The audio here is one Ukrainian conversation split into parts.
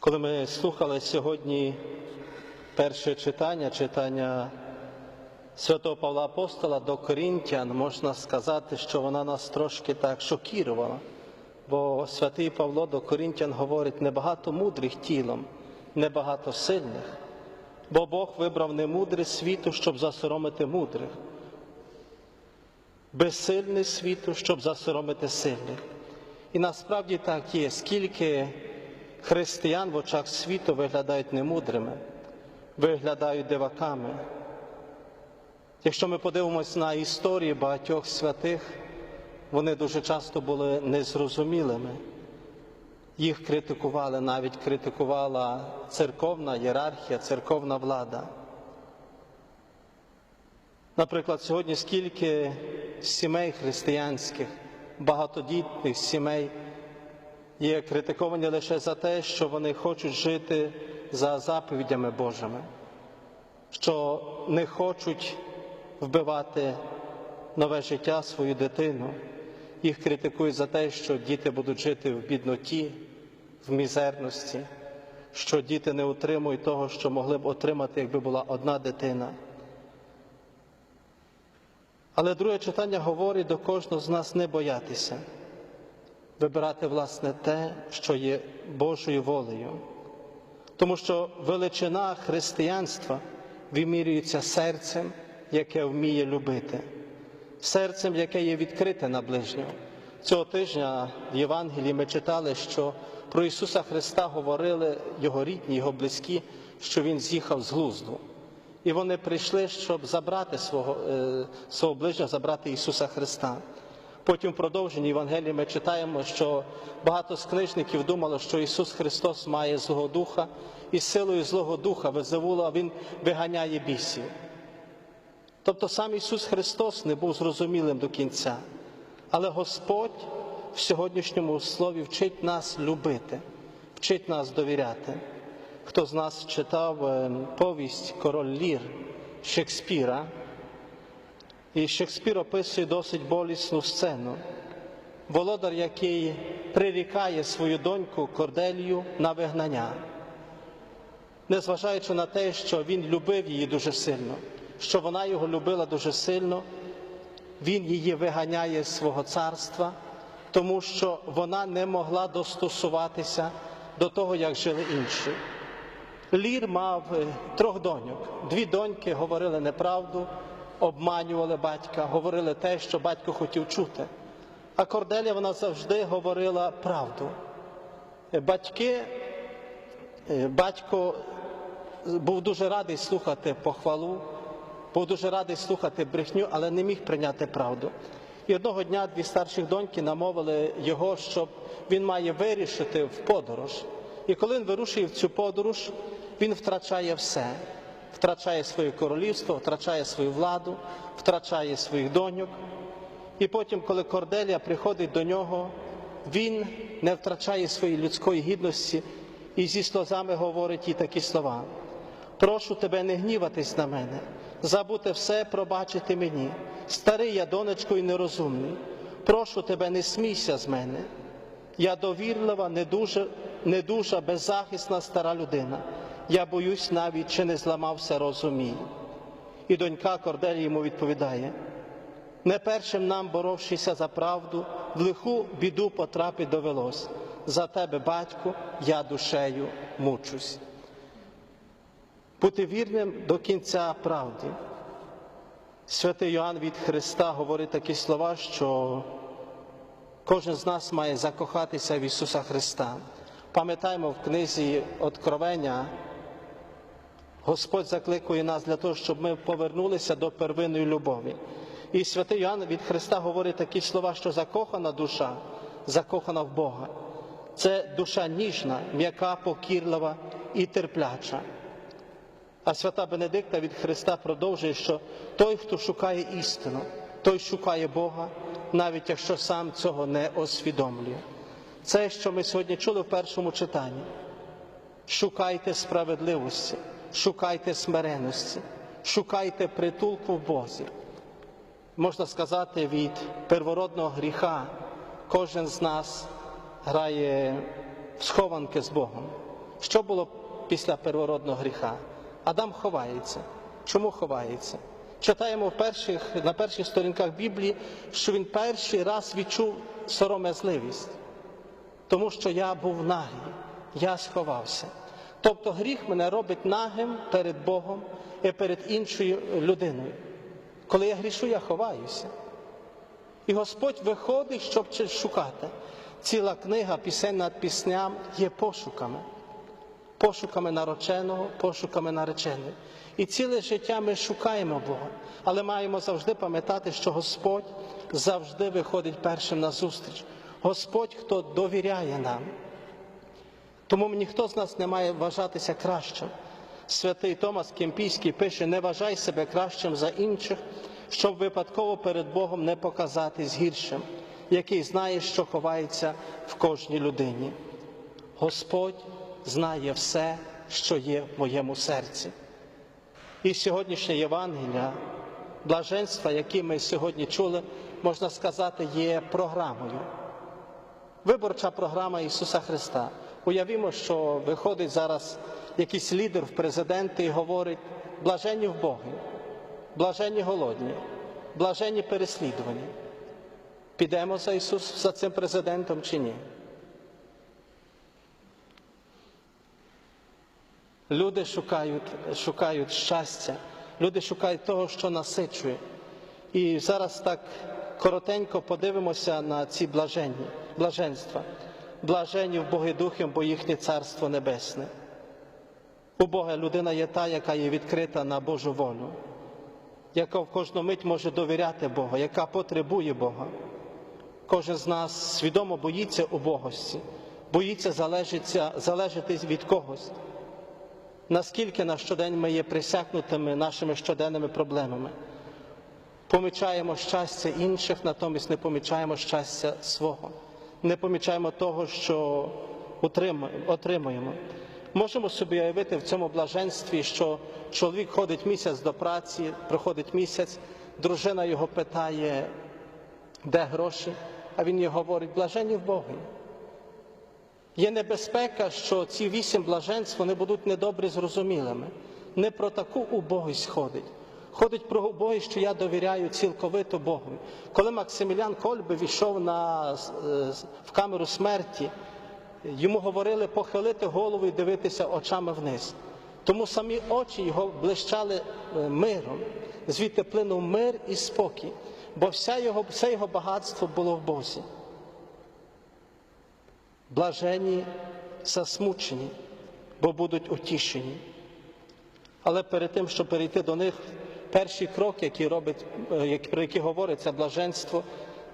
Коли ми слухали сьогодні перше читання, читання святого Павла Апостола до Корінтян, можна сказати, що вона нас трошки так шокірувала. Бо святий Павло до Корінтян говорить небагато мудрих тілом, небагато сильних, бо Бог вибрав немудрість світу, щоб засоромити мудрих, безсильний світу, щоб засоромити сильних. І насправді так є, скільки християн в очах світу виглядають немудрими, виглядають диваками. Якщо ми подивимось на історії багатьох святих, вони дуже часто були незрозумілими. Їх критикували, навіть критикувала церковна ієрархія, церковна влада. Наприклад, сьогодні скільки сімей християнських, багатодітних сімей є критиковані лише за те, що вони хочуть жити за заповідями Божими, що не хочуть вбивати нове життя свою дитину. Їх критикують за те, що діти будуть жити в бідноті, в мізерності, що діти не отримують того, що могли б отримати, якби була одна дитина. Але друге читання говорить до кожного з нас не боятися, вибирати власне те, що є Божою волею. Тому що величина християнства вимірюється серцем, яке вміє любити, серцем, яке є відкрите на ближнього. Цього тижня в Євангелії ми читали, що про Ісуса Христа говорили Його рідні, Його близькі, що Він з'їхав з глузду. І вони прийшли, щоб забрати свого, е, свого ближнього, забрати Ісуса Христа. Потім в продовженні Євангелії ми читаємо, що багато з книжників думало, що Ісус Христос має Злого Духа, і силою Злого Духа Везевула Він виганяє бісів. Тобто сам Ісус Христос не був зрозумілим до кінця, але Господь в сьогоднішньому слові вчить нас любити, вчить нас довіряти. Хто з нас читав е, повість Король Лір Шекспіра, і Шекспір описує досить болісну сцену. Володар, який прирікає свою доньку Корделію на вигнання, незважаючи на те, що він любив її дуже сильно, що вона його любила дуже сильно, він її виганяє з свого царства, тому що вона не могла достосуватися до того, як жили інші. Лір мав е, трьох доньок. Дві доньки говорили неправду, обманювали батька, говорили те, що батько хотів чути. А Корделія вона завжди говорила правду. Е, Батьки, е, батько був дуже радий слухати похвалу, був дуже радий слухати брехню, але не міг прийняти правду. І одного дня дві старших доньки намовили його, щоб він має вирішити в подорож. І коли він вирушує в цю подорож, він втрачає все. Втрачає своє королівство, втрачає свою владу, втрачає своїх доньок. І потім, коли Корделія приходить до нього, він не втрачає своєї людської гідності і зі сльозами говорить їй такі слова: прошу тебе не гніватись на мене, забути все, пробачити мені. Старий я, донечко, і нерозумний. Прошу тебе, не смійся з мене. Я довірлива, недужа, беззахисна стара людина. Я боюсь навіть, чи не зламався розум мій. І донька Корделі йому відповідає: не першим нам, боровшися за правду, в лиху біду потрапить довелось. За тебе, батьку, я душею мучусь. Бути вірним до кінця правди. Святий Йоанн від Христа говорить такі слова, що кожен з нас має закохатися в Ісуса Христа. Пам'ятаємо в книзі Откровення, Господь закликує нас для того, щоб ми повернулися до первинної любові. І святий Йоанн від Христа говорить такі слова, що закохана душа, закохана в Бога. Це душа ніжна, м'яка, покірлива і терпляча. А свята Бенедикта від Христа продовжує, що той, хто шукає істину, той шукає Бога, навіть якщо сам цього не освідомлює. Це, що ми сьогодні чули в першому читанні. Шукайте справедливості, шукайте смиреності, шукайте притулку в Бозі. Можна сказати, від первородного гріха кожен з нас грає в схованки з Богом. Що було після первородного гріха? Адам ховається. Чому ховається? Читаємо в перших, на перших сторінках Біблії, що він перший раз відчув сором'язливість, тому що я був нагий, я сховався. Тобто гріх мене робить нагим перед Богом і перед іншою людиною. Коли я грішу, я ховаюся. І Господь виходить, щоб шукати. Ціла книга пісень над пісням є пошуками, пошуками нареченого, пошуками нареченої. І ціле життя ми шукаємо Бога, але маємо завжди пам'ятати, що Господь завжди виходить першим на зустріч. Господь, хто довіряє нам. Тому ніхто з нас не має вважатися кращим. Святий Томас Кемпійський пише: не вважай себе кращим за інших, щоб випадково перед Богом не показатись гіршим, який знає, що ховається в кожній людині. Господь знає все, що є в моєму серці. І сьогоднішнє Євангелія, блаженства, які ми сьогодні чули, можна сказати, є програмою. Виборча програма Ісуса Христа. Уявімо, що виходить зараз якийсь лідер в президенти і говорить: блаженні в Боги, блаженні голодні, блаженні переслідувані. Підемо за Ісус за цим президентом чи ні? Люди шукають, шукають щастя, люди шукають того, що насичує. І зараз так коротенько подивимося на ці блаженні, блаженства. Блаженні в Боги Духом, бо їхнє Царство Небесне. У Бога людина є та, яка є відкрита на Божу волю, яка в кожну мить може довіряти Бога, яка потребує Бога. Кожен з нас свідомо боїться убогості, боїться залежиться, залежати від когось. Наскільки на щодень ми є присякнутими нашими щоденними проблемами. Помічаємо щастя інших, натомість не помічаємо щастя свого, не помічаємо того, що отримуємо-. Можемо собі уявити в цьому блаженстві, що чоловік ходить місяць до праці, проходить місяць, дружина його питає, де гроші, а він їй говорить, блаженні в Богі. Є небезпека, що ці вісім блаженств вони будуть недобре зрозумілими. Не про таку убогість ходить. Ходить про убогість, що я довіряю цілковито Богу. Коли Максимілян Кольби війшов на, е, в камеру смерті, йому говорили похилити голову і дивитися очами вниз. Тому самі очі його блищали е, миром, звідти плинув мир і спокій, бо вся його, все його багатство було в Бозі блажені засмучені, бо будуть утішені. Але перед тим, щоб перейти до них, перший крок, який робить, е, про який говориться блаженство,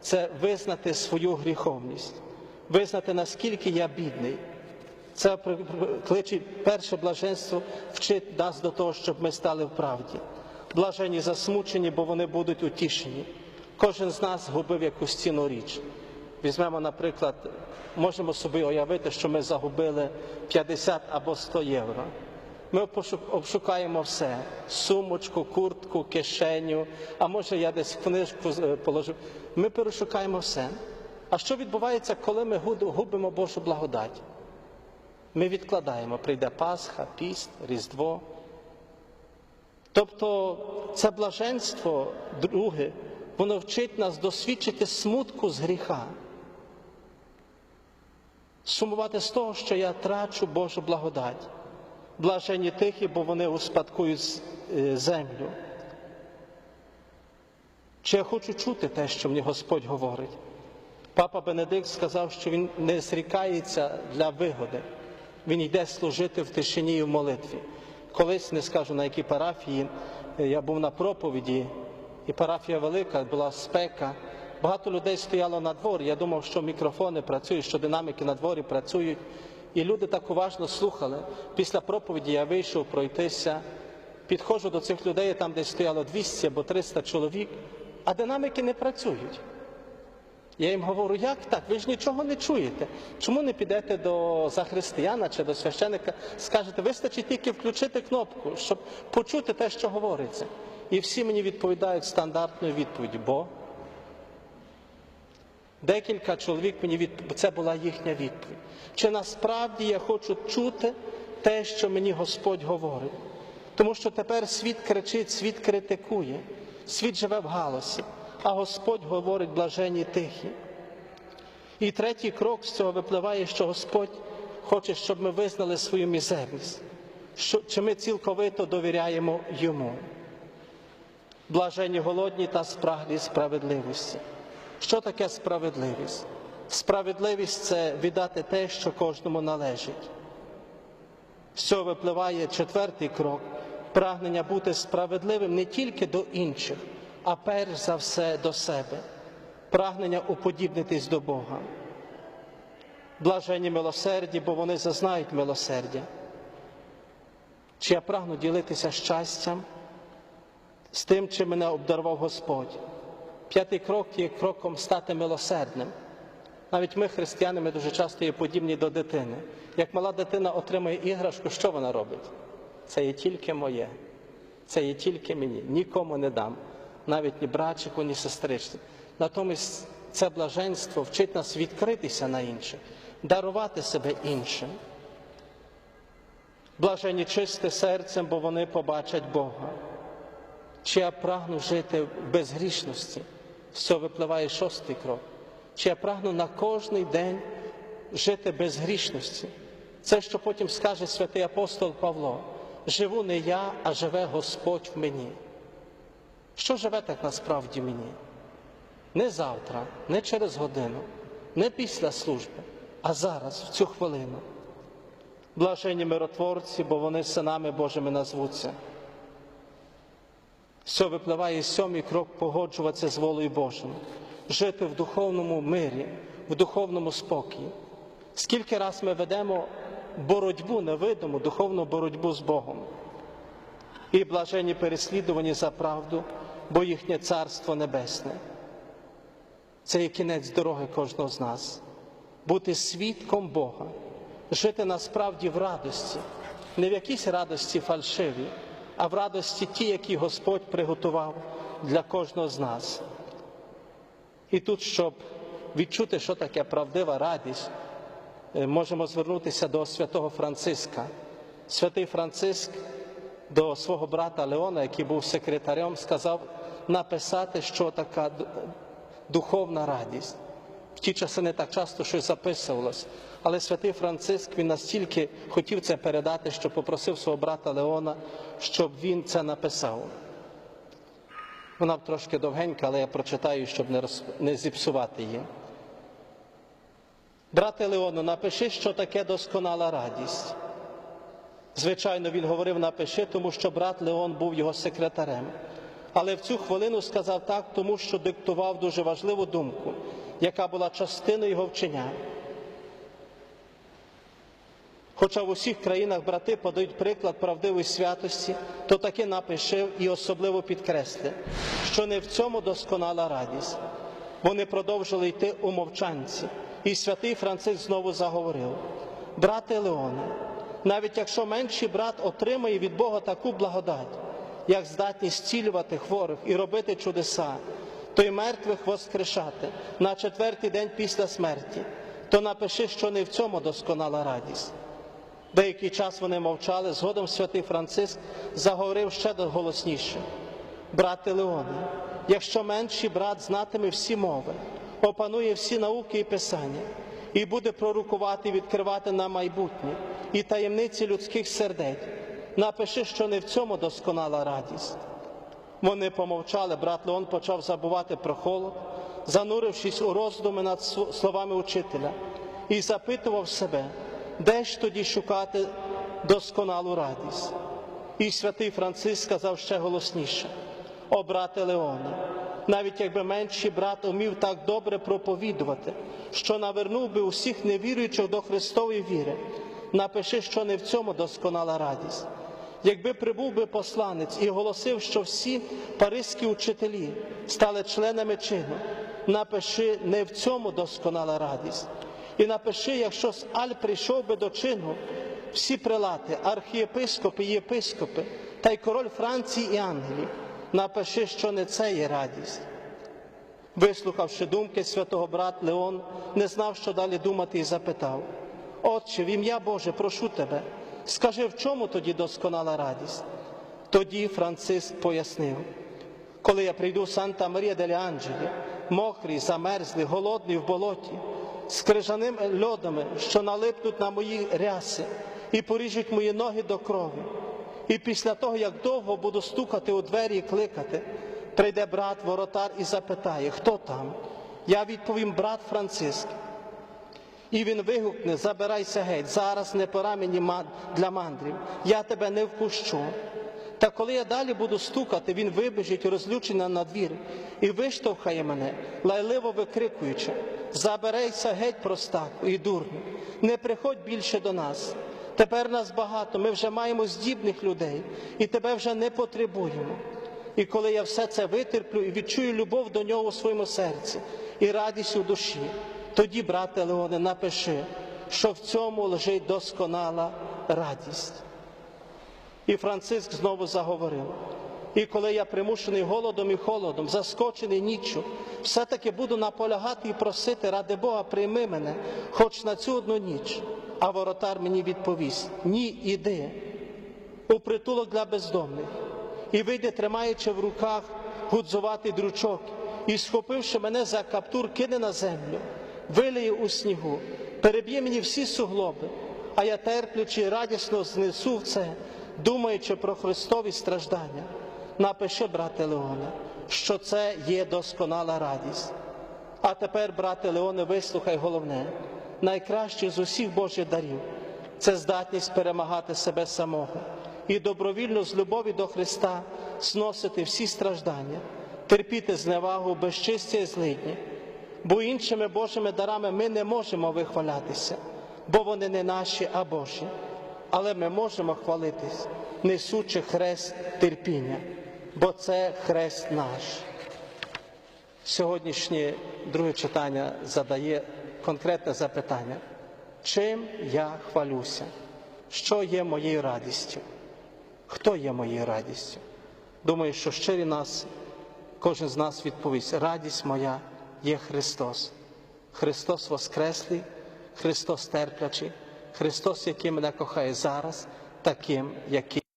це визнати свою гріховність, визнати, наскільки я бідний. Це кличе перше блаженство вчить нас до того, щоб ми стали в правді. Блажені засмучені, бо вони будуть утішені. Кожен з нас губив якусь цінну річ. Візьмемо, наприклад, можемо собі уявити, що ми загубили 50 або 100 євро. Ми обшукаємо все: сумочку, куртку, кишеню, а може я десь книжку е, положив. Ми перешукаємо все. А що відбувається, коли ми губимо Божу благодать? Ми відкладаємо, прийде Пасха, піст, Різдво. Тобто це блаженство, друге, воно вчить нас досвідчити смутку з гріха. Сумувати з того, що я трачу Божу благодать. Блажені тихі, бо вони успадкують е, землю. Чи я хочу чути те, що мені Господь говорить? Папа Бенедикт сказав, що він не зрікається для вигоди. Він йде служити в тишині і в молитві. Колись не скажу на якій парафії, е, я був на проповіді, і парафія велика, була спека. Багато людей стояло на дворі. Я думав, що мікрофони працюють, що динаміки на дворі працюють. І люди так уважно слухали. Після проповіді я вийшов пройтися, підходжу до цих людей, там десь стояло 200 або 300 чоловік, а динаміки не працюють. Я їм говорю, як так? Ви ж нічого не чуєте. Чому не підете до захристияна чи до священика, скажете, вистачить тільки включити кнопку, щоб почути те, що говориться. І всі мені відповідають стандартною відповіддю, бо Декілька чоловік мені від... це була їхня відповідь. Чи насправді я хочу чути те, що мені Господь говорить? Тому що тепер світ кричить, світ критикує, світ живе в галасі, а Господь говорить блажені тихі. І третій крок з цього випливає, що Господь хоче, щоб ми визнали свою мізерність, що, чи ми цілковито довіряємо Йому. Блажені голодні та спраглі справедливості. Що таке справедливість? Справедливість це віддати те, що кожному належить. З цього випливає четвертий крок прагнення бути справедливим не тільки до інших, а перш за все до себе, прагнення уподібнитись до Бога. Блажені милосерді, бо вони зазнають милосердя. Чи я прагну ділитися щастям з тим, чим мене обдарував Господь? П'ятий крок є кроком стати милосердним. Навіть ми, християни, ми дуже часто є подібні до дитини. Як мала дитина отримує іграшку, що вона робить? Це є тільки моє, це є тільки мені, нікому не дам, навіть ні братчику, ні сестричці. Натомість це блаженство вчить нас відкритися на інших, дарувати себе іншим. Блажені чисте серцем, бо вони побачать Бога. Чи я прагну жити в безгрішності? З цього випливає шостий крок. Чи я прагну на кожний день жити без грішності? Це, що потім скаже святий апостол Павло: живу не я, а живе Господь в мені. Що живе так насправді мені? Не завтра, не через годину, не після служби, а зараз, в цю хвилину. Блажені миротворці, бо вони синами Божими назвуться. Цього випливає сьомий крок погоджуватися з волею Божою, жити в духовному мирі, в духовному спокої. Скільки раз ми ведемо боротьбу невидиму, духовну боротьбу з Богом. І блажені переслідувані за правду, бо їхнє царство небесне. Це є кінець дороги кожного з нас. Бути свідком Бога, жити насправді в радості, не в якійсь радості фальшивій, а в радості ті, які Господь приготував для кожного з нас. І тут, щоб відчути, що таке правдива радість, е, можемо звернутися до святого Франциска. Святий Франциск до свого брата Леона, який був секретарем, сказав написати, що така духовна радість. В ті часи не так часто щось записувалось, але святий Франциск він настільки хотів це передати, що попросив свого брата Леона, щоб він це написав. Вона трошки довгенька, але я прочитаю, щоб не, роз... не зіпсувати її. Брате Леону, напиши, що таке досконала радість. Звичайно, він говорив напиши, тому що брат Леон був його секретарем. Але в цю хвилину сказав так, тому що диктував дуже важливу думку, яка була частиною його вчення. Хоча в усіх країнах брати подають приклад правдивої святості, то таки напиши і особливо підкресли, що не в цьому досконала радість. Вони продовжили йти у мовчанці, і святий Франциск знову заговорив: Брате Леоне, навіть якщо менший брат отримає від Бога таку благодать, як здатність зцілювати хворих і робити чудеса, то й мертвих воскрешати на четвертий день після смерті, то напиши, що не в цьому досконала радість. Деякий час вони мовчали, згодом святий Франциск заговорив ще голосніше. Брате Леоне, якщо менший брат знатиме всі мови, опанує всі науки і писання, і буде пророкувати і відкривати на майбутнє і таємниці людських сердець, напиши, що не в цьому досконала радість. Вони помовчали, брат Леон почав забувати про холод, занурившись у роздуми над словами учителя, і запитував себе, де ж тоді шукати досконалу радість. І святий Франциск сказав ще голосніше: О, брате Леоне, навіть якби менший брат умів так добре проповідувати, що навернув би усіх невіруючих до Христової віри, напиши, що не в цьому досконала радість. Якби прибув би посланець і оголосив, що всі паризькі учителі стали членами чину, напиши не в цьому досконала радість. І напиши, якщо з Аль прийшов би до чину, всі прилати, архієпископи, єпископи, та й король Франції і Англії, напиши, що не це є радість. Вислухавши думки святого брат Леон, не знав, що далі думати, і запитав: Отче, в ім'я Боже, прошу тебе, скажи, в чому тоді досконала радість? Тоді Франциск пояснив, коли я прийду в Санта Марія дель Анджелі, мокрий, замерзлий, голодний в болоті, з крижаними льодами, що налипнуть на мої ряси і поріжуть мої ноги до крові. І після того, як довго буду стукати у двері і кликати, прийде брат воротар і запитає, хто там? Я відповім брат Франциск. І він вигукне: забирайся геть, зараз не пора мені для мандрів, я тебе не впущу. Та коли я далі буду стукати, він вибіжить розлючений на двір і виштовхає мене, лайливо викрикуючи: Забирайся геть, простаку і дурню, не приходь більше до нас. Тепер нас багато, ми вже маємо здібних людей, і тебе вже не потребуємо. І коли я все це витерплю і відчую любов до нього у своєму серці і радість у душі, тоді, брате Леоне, напиши, що в цьому лежить досконала радість. І Франциск знову заговорив. І коли я примушений голодом і холодом, заскочений ніччю, все-таки буду наполягати і просити, ради Бога, прийми мене, хоч на цю одну ніч. А воротар мені відповість: ні, іди у притулок для бездомних. І вийде, тримаючи в руках гудзуватий дручок, і, схопивши мене за каптур, кине на землю, вилиє у снігу, переб'є мені всі суглоби, а я терплячи радісно знесу це, думаючи про Христові страждання. Напиши, брате Леоне, що це є досконала радість. А тепер, брате Леоне, вислухай головне, найкраще з усіх Божих дарів це здатність перемагати себе самого і добровільно з любові до Христа зносити всі страждання, терпіти зневагу, безчистя і злидні. Бо іншими Божими дарами ми не можемо вихвалятися, бо вони не наші, а Божі. Але ми можемо хвалитись, несучи хрест терпіння, бо це хрест наш. Сьогоднішнє друге читання задає конкретне запитання: чим я хвалюся? Що є моєю радістю? Хто є моєю радістю? Думаю, що щирі нас, кожен з нас відповість: радість моя є Христос. Христос Воскреслий, Христос терплячий, Христос, який мене кохає зараз, таким, який.